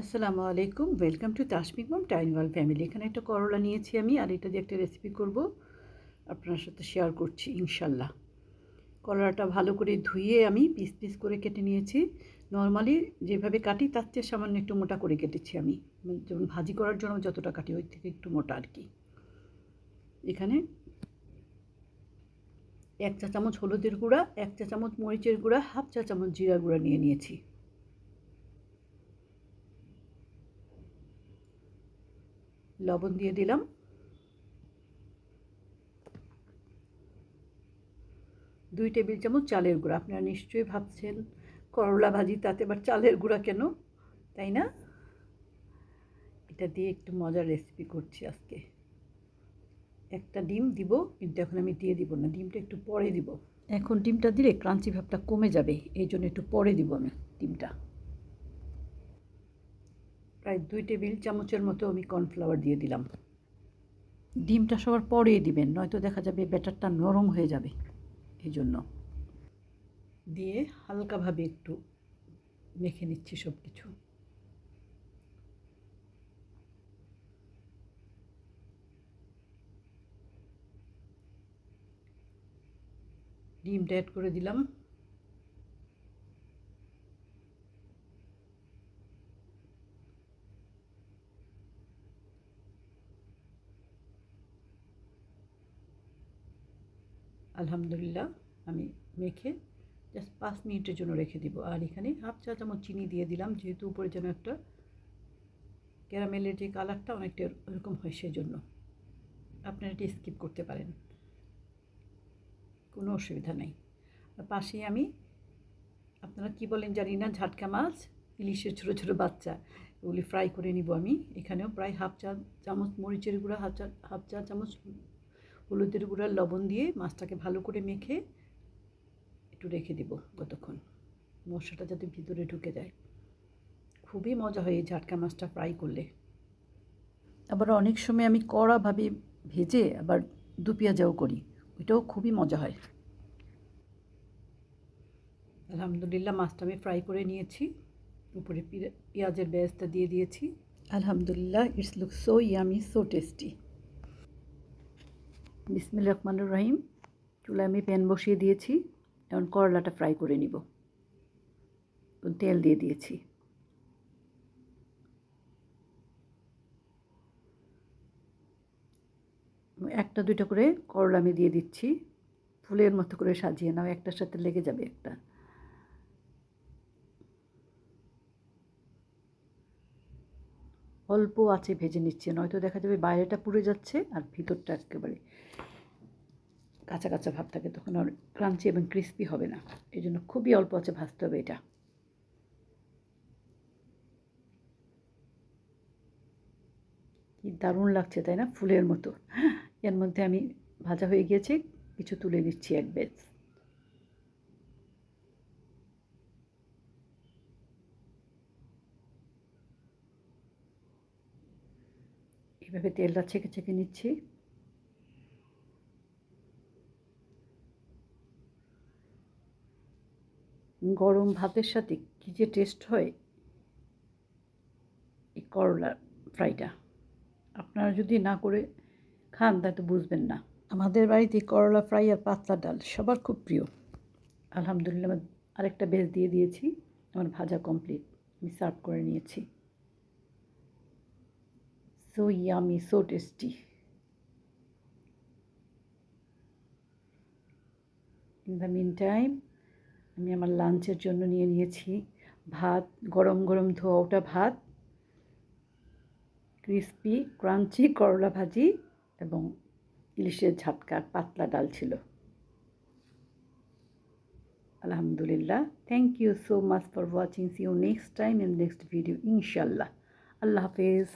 আসসালামু আলাইকুম। Welcome to Tasmik মম টাইন ওয়াল ফ্যামিলি এখানে একটা করলা নিয়েছি আমি, আর এটা দিয়ে একটা রেসিপি করব। আপনার সাথে শেয়ার করছি, ইনশাল্লাহ। করলাটা ভালো করে ধুয়ে আমি পিস পিস করে কেটে নিয়েছি। নর্মালি যেভাবে কাটি, তার চেয়ে সামান্য একটু মোটা করে কেটেছি আমি। মানে যেমন ভাজি করার জন্য যতটা কাটি, ওই থেকে একটু মোটা আর কি। এখানে এক চা চামচ হলুদের গুঁড়া, এক চা চামচ মরিচের গুঁড়া, হাফ চা চামচ জিরা গুঁড়া নিয়ে নিয়েছি। লবণ দিয়ে দিলাম। দুই টেবিল চামচ চালের গুঁড়া। আপনারা নিশ্চয়ই ভাবছেন করলা ভাজি, তাতে আবার চালের গুঁড়া কেন? তাই না? এটা দিয়ে একটু মজার রেসিপি করছি আজকে। একটা ডিম দিব, কিন্তু এখন আমি দিয়ে দিব না। ডিমটা একটু পরে দিব। এখন ডিমটা দিলে ক্রাঞ্চি ভাবটা কমে যাবে, এই জন্য একটু পরে দিব আমি ডিমটা। প্রায় দুই টেবিল চামচের মতো আমি কর্নফ্লাওয়ার দিয়ে দিলাম। ডিমটা সবার পরে দিবেন, নয়তো দেখা যাবে ব্যাটারটা নরম হয়ে যাবে। এই জন্য দিয়ে হালকাভাবে একটু মেখে নিচ্ছি সব কিছু ডিমটা অ্যাড করে দিলাম। আলহামদুলিল্লাহ, আমি মেখে জাস্ট পাঁচ মিনিটের জন্য রেখে দিব। আর এখানে হাফ চা চামচ চিনি দিয়ে দিলাম, যেহেতু উপরে যেন একটা ক্যারামেলের যে কালারটা অনেকটা এরকম হয় সেই জন্য আপনারা এটি স্কিপ করতে পারেন। কোনো অসুবিধা নেই। আর পাশেই আমি, আপনারা কি বলেন জানি না, ঝাটকা মাছ, ইলিশের ছোটো ছোটো বাচ্চা, ওগুলি ফ্রাই করে নিব আমি। এখানেও প্রায় হাফ চা চামচ মরিচের গুঁড়া, হাফ চা হাফ চা চামচ হলুদের গুঁড়ার লবণ দিয়ে মাছটাকে ভালো করে মেখে একটু রেখে দেব কতক্ষণ। মশলাটা যাতে ভিতরে ঢুকে যায়। খুবই মজা হয় এই ঝাটকা মাছটা ফ্রাই করলে। আবার অনেক সময় আমি কড়াভাবে ভেজে আবার দু পেঁয়াজাও করি, ওইটাও খুবই মজা হয়। আলহামদুলিল্লাহ মাছটা আমি ফ্রাই করে নিয়েছি। উপরে পেঁয়াজের বেজটা দিয়ে দিয়েছি। আলহামদুলিল্লাহ it's look so yummy so tasty Bismil রহমানুর রহিম। চুলায় আমি প্যান বসিয়ে দিয়েছি, এখন করলাটা ফ্রাই করে নিব। তেল দিয়ে দিয়েছি। একটা, দুইটা করে করলা আমি দিয়ে দিচ্ছি। ফুলের মতো করে সাজিয়ে নাও, একটার সাথে লেগে যাবে একটা। অল্প আছে, ভেজে নিচ্ছে। নয়তো দেখা যাবে বাইরেটা পুড়ে যাচ্ছে আর ভিতরটা একেবারে কাঁচা কাঁচা ভাব থাকে, তখন আর ক্রাঞ্চি এবং ক্রিস্পি হবে না। এই জন্য খুবই অল্প আছে, ভাজতে হবে এটা। কি দারুণ লাগছে, তাই না? ফুলের মতো। এর মধ্যে আমি ভাজা হয়ে গিয়েছে, কিছু তুলে নিচ্ছি এক বেজ এভাবে তেলটা ছেঁকে ছেঁকে নিচ্ছি। গরম ভাতের সাথে কী যে টেস্ট হয়, এই করলা ফ্রাইটা আপনারা যদি না করে খান তা তো বুঝবেন না। আমাদের বাড়িতে করলা ফ্রাই আর পাতলা ডাল সবার খুব প্রিয়। আলহামদুলিল্লাহ, আরেকটা বেশ দিয়ে দিয়েছি। আমার ভাজা কমপ্লিট আমি সার্ভ করে নিয়েছি। So yummy, so tasty. In the mean time আমি আমার লাঞ্চের জন্য নিয়ে নিয়েছি ভাত গরম গরম ধোয়া ওটা ভাত ক্রিসপি ক্রাঞ্চি করলা ভাজি এবং ইলিশের ঝাটকার পাতলা ডাল ছিল। আলহামদুলিল্লাহ। Thank you so much for watching see you next time in next video ইনশাল্লাহ আল্লাহ হাফেজ।